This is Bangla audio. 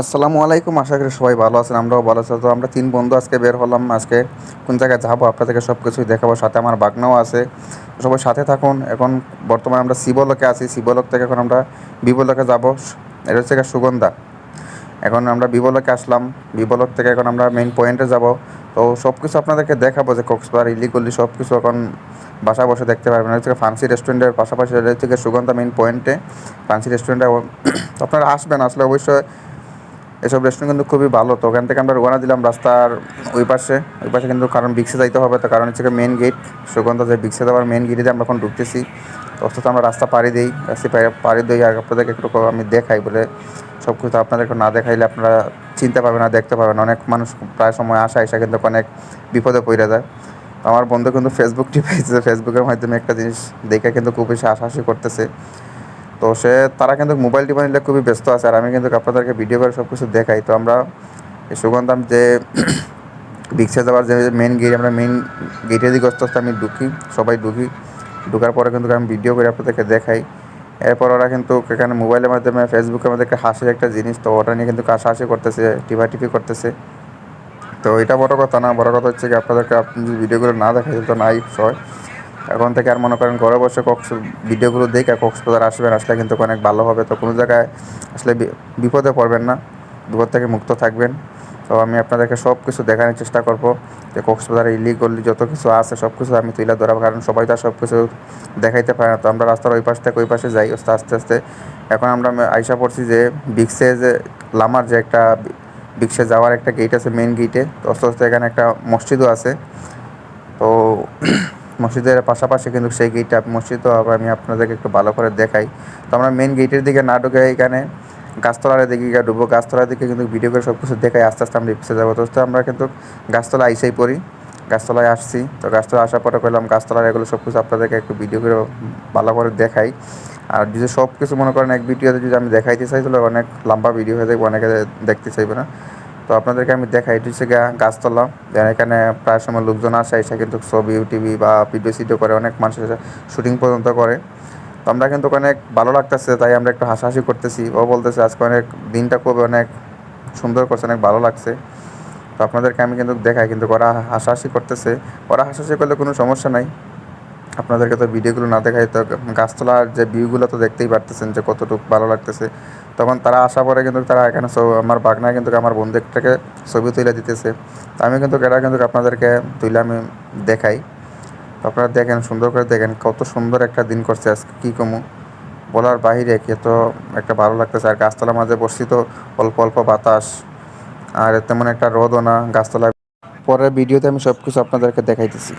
আসসালামু আলাইকুম, আশা করি সবাই ভালো আছেন, আমরাও ভালো আছি। তো আমরা তিন বন্ধু আজকে বের হলাম, আজকে কোন জায়গায় যাব, আপনাদেরকে সব কিছুই দেখাবো, সাথে আমার বাগনাও আছে। সবাই সাথে থাকুন, এখন বর্তমানে আমরা শিবলোকে আছি, শিবলোক থেকে এখন আমরা বিবলোকে যাব এটা হচ্ছে সুগন্ধা। এখন আমরা বিবলোকে আসলাম, বিবলোক থেকে এখন আমরা মেইন পয়েন্টে যাব। তো সব কিছু আপনাদেরকে দেখাবো যে কক্সবাজার, ইলিগলি সব কিছু এখন বাসা বসে দেখতে পারবেন। হচ্ছে ফান্সি রেস্টুরেন্টের পাশাপাশি হচ্ছে সুগন্ধা মেইন পয়েন্টে ফান্সি রেস্টুরেন্টে আপনারা আসবেন, আসলে অবশ্যই এসব রেস্টুরেন্ট কিন্তু খুবই ভালো। তো ওখান থেকে আমরা রোয়ানা দিলাম রাস্তার ওই পাশে। ওই পাশে কিন্তু কারণ বিক্সে যাইতে হবে, তো কারণ হচ্ছে মেন গেট সুগন্ধ যে বিক্সে দেওয়ার মেন গেটে আমরা এখন ঢুকতেছি। অর্থাৎ আমরা রাস্তা পাড়ি দিই, রাস্তা পাড়ি দিই, আর আপনাদেরকে একটু আমি দেখাই বলে সব কিছু আপনাদেরকে না দেখাইলে আপনারা চিনতে পারবেন না, দেখতে পাবেন অনেক মানুষ প্রায় সময় আসা এসে কিন্তু অনেক বিপদে পড়ে যায়। আমার বন্ধু কিন্তু ফেসবুক টিপেছে ফেসবুকের মাধ্যমে একটা জিনিস দেখে কিন্তু খুব বেশি আশাশি করতেছে। তো সে, তারা কিন্তু মোবাইল টিপা নিলে খুবই ব্যস্ত আছে আর আমি কিন্তু আপনাদেরকে ভিডিও করে সব কিছু দেখাই। তো আমরা এই সুগন্ধাম যে বিক্সে যাওয়ার যে মেন গেট আমরা মেন গেটের দিকে আস্তে আস্তে আমি ঢুকি, সবাই ঢুকি। ঢুকার পরে কিন্তু আমি ভিডিও করে আপনাদেরকে দেখাই। এরপর ওরা কিন্তু এখানে মোবাইলের মাধ্যমে ফেসবুকের মধ্যে একটা হাসির একটা জিনিস, তো ওটা নিয়ে কিন্তু হাসাহাসি করতেছে টিপি করতেছে। তো এটা বড় কথা না, বড় কথা হচ্ছে কি আপনাদেরকে আপনি যদি ভিডিওগুলো না দেখাই তো নাই সয় এখন থেকে আর মনে করেন ঘরে বসে কক্স ভিডিওগুলো দেখে কক্সবাজার আসবেন, আসলে কিন্তু অনেক ভালো হবে। তো কোনো জায়গায় আসলে বিপদে পড়বেন না বিপদ থেকে মুক্ত থাকবেন। তো আমি আপনাদেরকে সব কিছু দেখানোর চেষ্টা করব যে কক্সবাজারে ইলিগলি যত কিছু আছে সব কিছু আমি তুলে ধরাবো, কারণ সবাই তো সব কিছু দেখাইতে পারে না। তো আমরা রাস্তার ওই পাশ থেকে ওই পাশে যাই আস্তে আস্তে এখন আমরা আইসা পড়ছি যে বিক্সে যে লামার যে একটা বিক্সে যাওয়ার একটা গেট আছে মেন গেটে তো আস্তে আস্তে এখানে একটা মসজিদও আছে। তো মসজিদের পাশাপাশি কিন্তু সেই গেটটা মসজিদও আমি আপনাদেরকে একটু ভালো করে দেখাই। তো আমরা মেন গেটের দিকে না ঢুকে এখানে গাছতলার দিকে গিয়ে ডুবো গাছতলার দিকে কিন্তু ভিডিও করে সব কিছু দেখাই, আস্তে আস্তে আমরা পিছিয়ে যাব। তো আমরা কিন্তু গাছতলা আইসেই পড়ি, গাছতলায় আসছি। তো গাছতলা আসার পরে পেলাম গাছতলার এগুলো সব কিছু আপনাদেরকে একটু ভিডিও করে ভালো করে দেখাই। আর যদি সব কিছু মনে করেন এক ভিডিওতে যদি আমি দেখাইতে চাই, তাহলে অনেক লম্বা ভিডিও হয়ে যাবে, অনেকে দেখতে চাইবে না। তো আপনাদেরকে আমি দেখাই। এটি হচ্ছে গাছতলা। যেন এখানে প্রায় সময় লোকজন আসে, এসে কিন্তু ছবি, টিভি বা ভিডিও, সিডিও করে। অনেক মানুষ শুটিং পর্যন্ত করে। তো আমরা কিন্তু অনেক ভালো লাগতেছে, তাই আমরা একটু হাসাহাসি করতেছি। ও বলতেছে, আজকে অনেক দিনটা খুব অনেক সুন্দর করছে, অনেক ভালো লাগছে। তো আপনাদেরকে আমি কিন্তু দেখাই, কিন্তু ওরা হাসাহাসি করতেছে। ওরা হাসাহাসি করলে কোনো সমস্যা নাই। আপনাদেরকে তো ভিডিওগুলো না দেখাই তো গাছতলার যে ভিউগুলো তো দেখতেই পারতেছেন যে কতটুকু ভালো লাগতেছে। তখন তারা আসা পরে কিন্তু তারা এখানে আমার বাগনায় কিন্তু আমার বন্ধুটাকে ছবি তুলে দিতেছে। তো আমি কিন্তু এটা কিন্তু আপনাদেরকে তুলে আমি দেখাই। আপনারা দেখেন, সুন্দর করে দেখেন কত সুন্দর একটা দিন করছে আজকে, কী কমু? বলার বাহিরে কে তো একটা ভালো লাগতেছে। আর গাছতলার মাঝে বসছি তো অল্প অল্প বাতাস, আর তেমন একটা রোদও না গাছতলায়। পরের ভিডিওতে আমি সব কিছু আপনাদেরকে দেখাইতেছি।